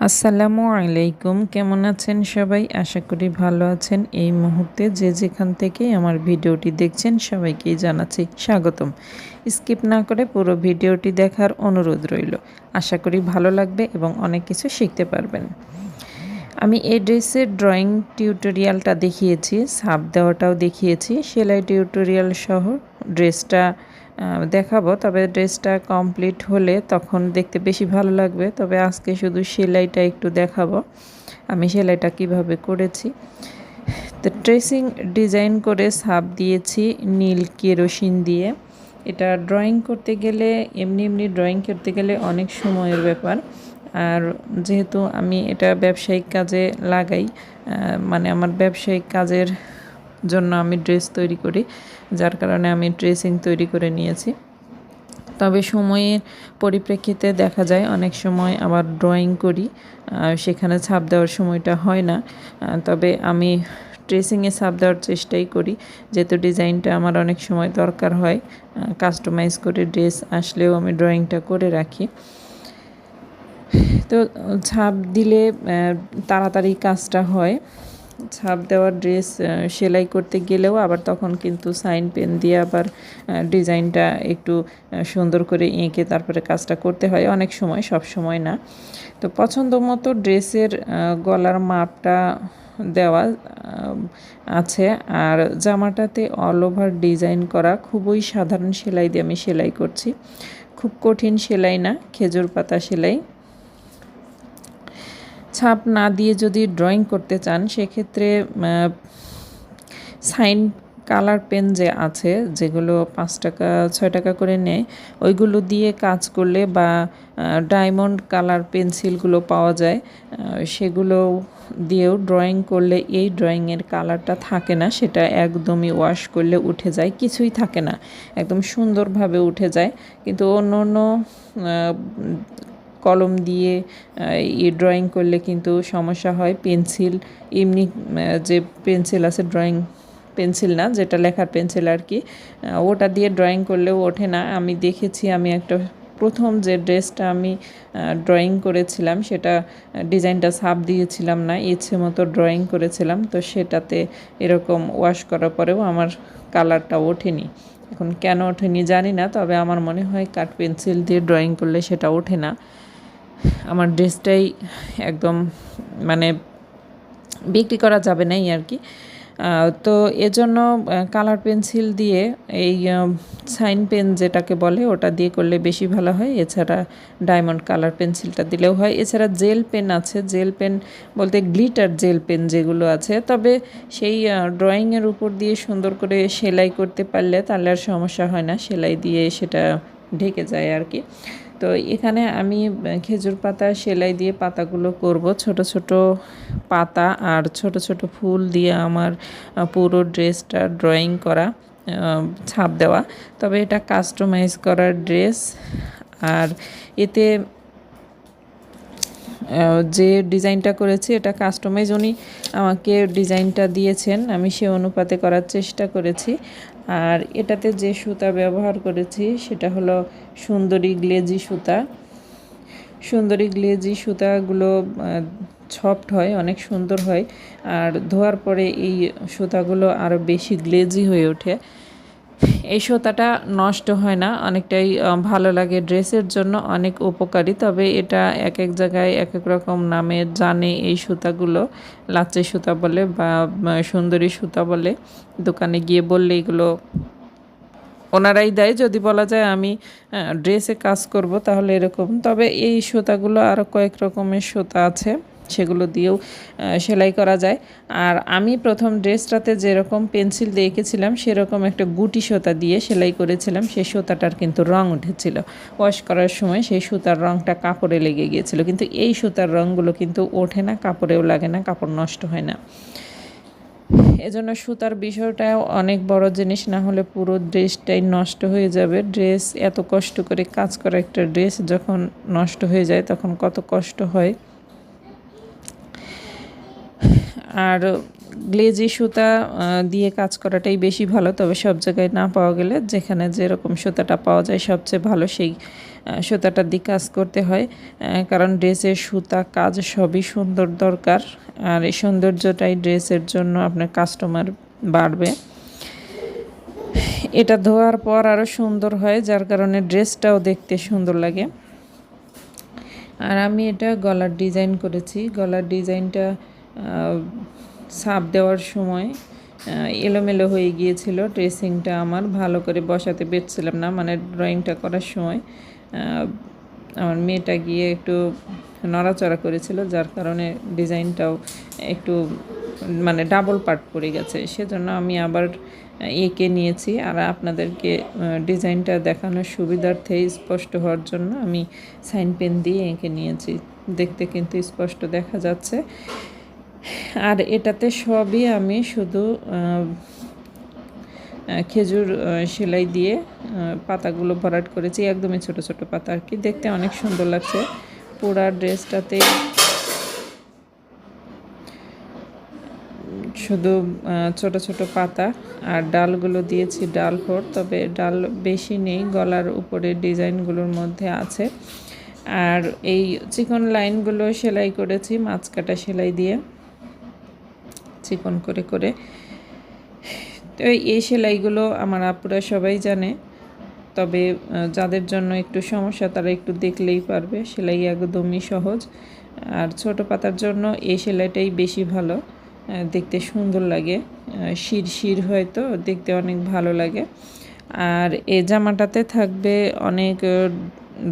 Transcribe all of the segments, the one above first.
আসসালামু আলাইকুম। কেমন আছেন সবাই? আশা করি ভালো আছেন। এই মুহূর্তে যে যেখান থেকে আমার ভিডিওটি দেখছেন সবাইকেই জানাচ্ছি স্বাগতম। স্কিপ না করে পুরো ভিডিওটি দেখার অনুরোধ রইল। আশা করি ভালো লাগবে এবং অনেক কিছু শিখতে পারবেন। আমি এই ড্রেসের ড্রয়িং টিউটোরিয়ালটা দেখিয়েছি সাপ দেওয়াটাও দেখিয়েছি, সেলাই টিউটোরিয়াল সহ ড্রেসটা দেখাবো। তবে ড্রেসটা কমপ্লিট হলে তখন দেখতে বেশি ভালো লাগবে। তবে আজকে শুধু সেলাইটা একটু দেখাবো। আমি সেলাইটা কীভাবে করেছি। তো ড্রেসিং ডিজাইন করে সাপ দিয়েছি নীল কেরোসিন দিয়ে। এটা ড্রয়িং করতে গেলে, এমনি এমনি ড্রয়িং করতে গেলে অনেক সময়ের ব্যাপার। আর যেহেতু আমি এটা ব্যবসায়িক কাজে লাগাই মানে আমার ব্যবসায়িক কাজের জন্য আমি ড্রেস তৈরি করি, যার কারণে আমি ড্রেসিং তৈরি করে নিয়েছি। তবে সময়ের পরিপ্রেক্ষিতে দেখা যায় অনেক সময় আবার ড্রয়িং করি সেখানে ছাপ দেওয়ার সময়টা হয় না। তবে আমি ড্রেসিংয়ে ছাপ দেওয়ার চেষ্টাই করি, যেহেতু ডিজাইনটা আমার অনেক সময় দরকার হয় কাস্টমাইজ করে ড্রেস আসলেও আমি ড্রয়িংটা করে রাখি। তো ছাপ দিলে তাড়াতাড়ি কাজটা হয়। ছাপ দেওয়া ড্রেস সেলাই করতে গেলেও আবার তখন কিন্তু সাইন পেন দিয়ে আবার ডিজাইনটা একটু সুন্দর করে এঁকে তারপরে কাজটা করতে হয়। অনেক সময়, সব সময় না। তো পছন্দ মতো ড্রেসের গলার মাপটা দেওয়া আছে। আর জামাটাতে অল ওভার ডিজাইন করা খুবই সাধারণ সেলাই দিয়ে আমি সেলাই করছি। খুব কঠিন সেলাই না, খেজুর পাতা সেলাই। ছাপ না দিয়ে যদি ড্রয়িং করতে চান, সেক্ষেত্রে সাইন কালার পেন যে আছে, যেগুলো পাঁচ টাকা, ছয় টাকা করে নেয়, ওইগুলো দিয়ে কাজ করলে বা ডায়মন্ড কালার পেন্সিলগুলো পাওয়া যায় সেগুলো দিয়েও ড্রয়িং করলে এই ড্রয়িংয়ের কালারটা থাকে না, সেটা একদমই ওয়াশ করলে উঠে যায়, কিছুই থাকে না, একদম সুন্দরভাবে উঠে যায়, কিন্তু অন্য অন্য কলম দিয়ে ই ড্রয়িং করলে কিন্তু সমস্যা হয়। পেন্সিল, এমনি যে পেন্সিল আছে ড্রয়িং পেন্সিল না, যেটা লেখার পেন্সিল আর কি ওটা দিয়ে ড্রয়িং করলেও ওঠে না। আমি দেখেছি, আমি একটা প্রথম যে ড্রেসটা আমি ড্রয়িং করেছিলাম, সেটা ডিজাইনটা ছাপ দিয়েছিলাম না, ইচ্ছে মতো ড্রয়িং করেছিলাম, তো সেটাতে এরকম ওয়াশ করার পরেও আমার কালারটা ওঠেনি। এখন কেন ওঠেনি জানি না, তবে আমার মনে হয় কাঠ পেন্সিল দিয়ে ড্রয়িং করলে সেটা ওঠে না। আমার ড্রেসটাই একদম মানে বিক্রি করা যাবে না এই আর কি। তো এজন্য কালার পেন্সিল দিয়ে এই সাইন পেন যেটাকে বলে, ওটা দিয়ে করলে বেশি ভালো হয়। এছাড়া ডায়মন্ড কালার পেন্সিলটা দিলেও হয়। এছাড়া জেল পেন আছে। জেল পেন বলতে গ্লিটার জেল পেন যেগুলো আছে। তবে সেই ড্রয়িংয়ের উপর দিয়ে সুন্দর করে সেলাই করতে পারলে তাহলে আর সমস্যা হয় না। সেলাই দিয়ে সেটা ঢেকে যায় আর কি। তো এখানে আমি খেজুর পাতা সেলাই দিয়ে পাতাগুলো করব। ছোট ছোট পাতা আর ছোট ছোট ফুল দিয়ে আমার পুরো ড্রেসটা ড্রয়িং করা ছাপ দেওয়া। তবে এটা কাস্টমাইজ করার ড্রেস আর এতে যে ডিজাইনটা করেছি এটা কাস্টমাইজ। উনি আমাকে ডিজাইনটা দিয়েছেন, আমি সে অনুপাতে করার চেষ্টা করেছি। আর এটাতে যে সুতা ব্যবহার করেছি, সেটা হলো সুন্দরী গ্লেজি সুতা। সুন্দরী গ্লেজি সুতাগুলো সফট হয়, অনেক সুন্দর হয়। আর ধোয়ার পরে এই সুতাগুলো আরও বেশি গ্লেজি হয়ে ওঠে। এই সুতাটা নষ্ট হয় না, অনেকটাই ভালো লাগে ড্রেসের জন্য, অনেক উপকারী। তবে এটা এক এক জায়গায় এক এক রকম নামে জানে এই সুতাগুলো, লাচ্চে সুতা বলে বা সুন্দরী সুতা বলে। দোকানে গিয়ে বললে এগুলো ওনারাই দেয়। যদি বলা যায় আমি ড্রেসে কাজ করব তাহলে এরকম। তবে এই সুতাগুলো আরও কয়েক রকমের সুতা আছে। সেগুলো দিয়েও সেলাই করা যায়। আর আমি প্রথম ড্রেসটাতে যেরকম পেন্সিল দিয়ে এঁকেছিলাম, সেরকম একটা গুটি সুতা দিয়ে সেলাই করেছিলাম। সেই সুতাটার কিন্তু রং উঠেছিল। ওয়াশ করার সময় সেই সুতার রংটা কাপড়ে লেগে গিয়েছিল। কিন্তু এই সুতার রঙগুলো কিন্তু ওঠে না, কাপড়েও লাগে না, কাপড় নষ্ট হয় না। এজন্য সুতার বিষয়টাও অনেক বড় জিনিস, না হলে পুরো ড্রেসটাই নষ্ট হয়ে যাবে। ড্রেস এত কষ্ট করে কাজ করা একটা ড্রেস যখন নষ্ট হয়ে যায়, তখন কত কষ্ট হয়। আর গ্লেজি সুতা দিয়ে কাজ করাটাই বেশি ভালো, তবে সব জায়গায় না পাওয়া গেলে যেখানে যেরকম সুতাটা পাওয়া যায়, সবচেয়ে ভালো সেই সুতাটা দিয়ে কাজ করতে হয়। কারণ ড্রেসের সুতা, কাজ সবই সুন্দর দরকার, আর এই সৌন্দর্যটাই ড্রেসের জন্য আপনার কাস্টমার বাড়বে। এটা ধোয়ার পর আরও সুন্দর হয়, যার কারণে ড্রেসটাও দেখতে সুন্দর লাগে। আর আমি এটা গলার ডিজাইন করেছি। গলার ডিজাইনটা সাপ দেওয়ার সময় এলোমেলো হয়ে গিয়েছিল ড্রেসিংটা আমার। ভালো করে বসাতে পেরেছিলাম না মানে ড্রয়িংটা করার সময় আমার মেয়েটা গিয়ে একটু নড়াচড়া করেছিল, যার কারণে ডিজাইনটাও একটু মানে ডাবল পার্ট পড়ে গেছে। সেজন্য আমি আবার এঁকে নিয়েছি। আর আপনাদেরকে ডিজাইনটা দেখানোর সুবিধার্থে স্পষ্ট হওয়ার জন্য আমি সাইন পেন দিয়ে এঁকে নিয়েছি। দেখতে কিন্তু স্পষ্ট দেখা যাচ্ছে। আর এটাতে সবই আমি শুধু খেজুর সেলাই দিয়ে পাতাগুলো ভরাট করেছি, একদমই ছোট ছোট পাতা আর কি। দেখতে অনেক সুন্দর লাগছে। পুরা ড্রেসটাতে শুধু ছোট ছোট পাতা আর ডালগুলো দিয়েছি ডাল ফোর তবে ডাল বেশি নেই, গলার উপরে ডিজাইনগুলোর মধ্যে আছে। আর এই চিকন লাইনগুলো সেলাই করেছি, মাছ কাটা সেলাই দিয়ে। চিকন করে করে। তো এই সেলাইগুলো আমার আপুরা সবাই জানে। তবে যাদের জন্য একটু সমস্যা তারা একটু দেখলেই পারবে। সেলাই একদমই সহজ। আর ছোট পাতার জন্য এই সেলাইটাই বেশি ভালো। দেখতে সুন্দর লাগে। শির শির হয়তো দেখতে অনেক ভালো লাগে। আর এ জামাটাতে থাকবে অনেক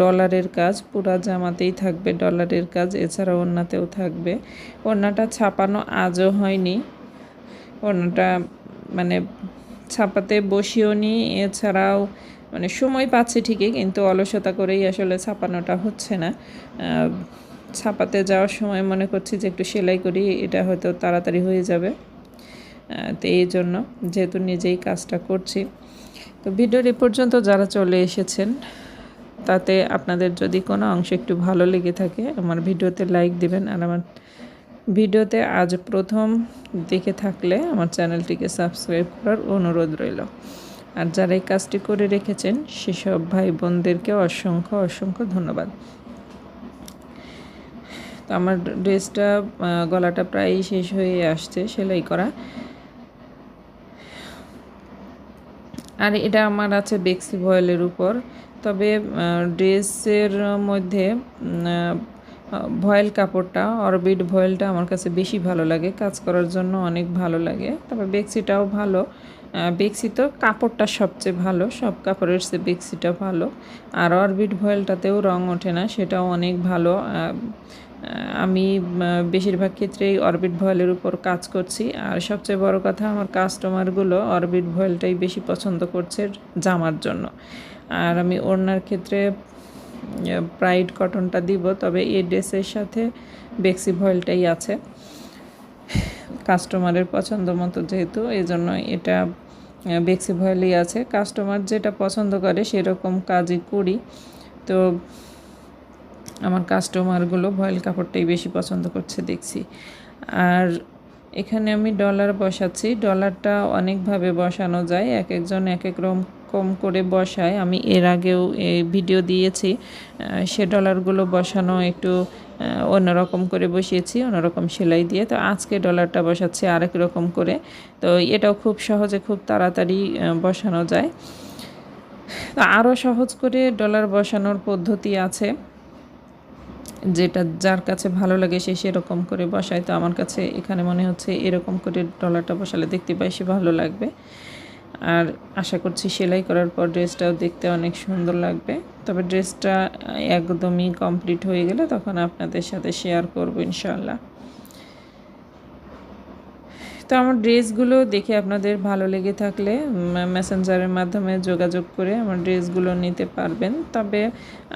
ডলারের কাজ, পুরা জামাতেই থাকবে ডলারের কাজ, এছাড়া ওড়নাতেও থাকবে। ওড়নাটা ছাপানো আজও হয়নি। ওড়নাটা মানে ছাপাতে বসিও নি, এছাড়াও মানে সময় পাচ্ছি ঠিকই, কিন্তু অলসতা করেই আসলে ছাপানোটা হচ্ছে না। ছাপাতে যাওয়ার সময় মনে করছি যে একটু সেলাই করি, এটা হয়তো তাড়াতাড়ি হয়ে যাবে। তো এই জন্য যেহেতু নিজেই কাজটা করছি। তো ভিডিওর এ পর্যন্ত যারা চলে এসেছেন তাতে আপনাদের যদি কোনো অংশ একটু ভালো লেগে থাকে, আমার ভিডিওতে লাইক দিবেন। আর আমার ভিডিওতে আজ প্রথম দেখে থাকলে আমার চ্যানেলটিকে সাবস্ক্রাইব করার অনুরোধ রইল। আর যারা এই কাজটি করে রেখেছেন, সেসব ভাই বোনদেরকে অসংখ্য অসংখ্য ধন্যবাদ। তো আমার ড্রেসটা গলাটা প্রায় শেষ হয়ে আসছে সেলাই করা। আর এটা আমার আছে বেক্সি ভয়েলের উপর। তবে ড্রেসের মধ্যে ভয়েল কাপড়টা, অরবিট ভয়েলটা আমার কাছে বেশি ভালো লাগে। কাজ করার জন্য অনেক ভালো লাগে। তবে বেক্সিটাও ভালো। বেক্সি তো কাপড়টা সবচেয়ে ভালো। সব কাপড়ের সে বেক্সিটা ভালো। আর অরবিট ভয়েলটাতেও রঙ ওঠে না, সেটাও অনেক ভালো। আমি বেশিরভাগ ক্ষেত্রেই অরবিট ভয়েলের উপর কাজ করছি। আর সবচেয়ে বড় কথা, আমার কাস্টমারগুলো অরবিট ভয়েলটাই বেশি পছন্দ করছে জামার জন্য। আর আমি ওড়নার ক্ষেত্রে প্রাইড কটনটা দিব, তবে এই ড্রেসের সাথে বেক্সি ভয়েলটাই আছে। কাস্টমারের পছন্দ মতো যেহেতু এই জন্য এটা বেক্সি ভয়েলই আছে। কাস্টমার যেটা পছন্দ করে, সেরকম কাজই করি। তো আমার কাস্টমারগুলো ভয়েল কাপড়টাই বেশি পছন্দ করছে দেখছি। আর এখানে আমি ডলার বসাচ্ছি। ডলারটা অনেকভাবে বসানো যায়। এক একজন এক এক রকম কম করে বসায়। আমি এর আগেও এই ভিডিও দিয়েছি। সে ডলারগুলো বসানো একটু অন্যরকম করে বসিয়েছি, অন্যরকম সেলাই দিয়ে। তো আজকে ডলারটা বসাচ্ছি আরেক রকম করে। তো এটাও খুব সহজে খুব তাড়াতাড়ি বসানো যায়। আরও সহজ করে ডলার বসানোর পদ্ধতি আছে। যেটা যার কাছে ভালো লাগে সে সেরকম করে বসায়। তো আমার কাছে এখানে মনে হচ্ছে এরকম করে ডলারটা বসালে দেখতে পাই সে ভালো লাগবে। আর আশা করছি সেলাই করার পর ড্রেসটাও দেখতে অনেক সুন্দর লাগবে। তবে ড্রেসটা একদমই কমপ্লিট হয়ে গেলে তখন আপনাদের সাথে শেয়ার করব ইনশাল্লাহ তো আমার ড্রেসগুলো দেখে আপনাদের ভালো লেগে থাকলে মেসেঞ্জারের মাধ্যমে যোগাযোগ করে আমার ড্রেসগুলো নিতে পারবেন। তবে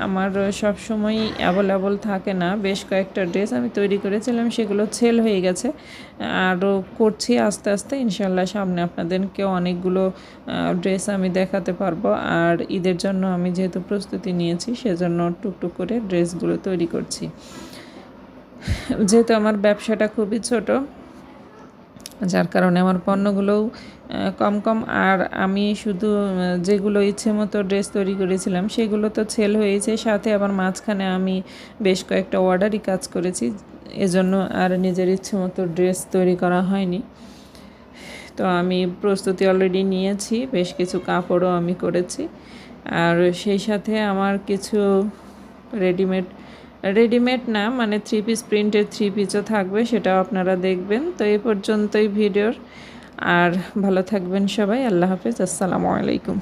আমার সব সময় অ্যাভেলেবল থাকে না। বেশ কয়েকটা ড্রেস আমি তৈরি করেছিলাম, সেগুলো সেল হয়ে গেছে। আরও করছি আস্তে আস্তে, ইনশাল্লাহ সামনে আপনাদেরকে অনেকগুলো ড্রেস আমি দেখাতে পারব। আর ঈদের জন্য আমি যেহেতু প্রস্তুতি নিয়েছি, সেজন্য টুকটুক করে ড্রেসগুলো তৈরি করছি। যেহেতু আমার ব্যবসাটা খুবই ছোট যার কারণে আমার পণ্যগুলোও কম কম। আর আমি শুধু যেগুলো ইচ্ছে মতো ড্রেস তৈরি করেছিলাম, সেগুলো তো সেল হয়েছে। সাথে আবার মাঝখানে আমি বেশ কয়েকটা অর্ডারই কাজ করেছি। এজন্য আর নিজের ইচ্ছে মতো ড্রেস তৈরি করা হয়নি। তো আমি প্রস্তুতি অলরেডি নিয়েছি, বেশ কিছু কাপড়ও আমি করেছি। আর সেই সাথে আমার কিছু রেডিমেড রেডিমেড না মানে থ্রি পিস প্রিন্টের থ্রি পিসও থাকবে, সেটাও আপনারা দেখবেন। তো এ পর্যন্তই ভিডিওর। আর ভালো থাকবেন সবাই, আল্লাহ হাফেজ, আসসালামু আলাইকুম।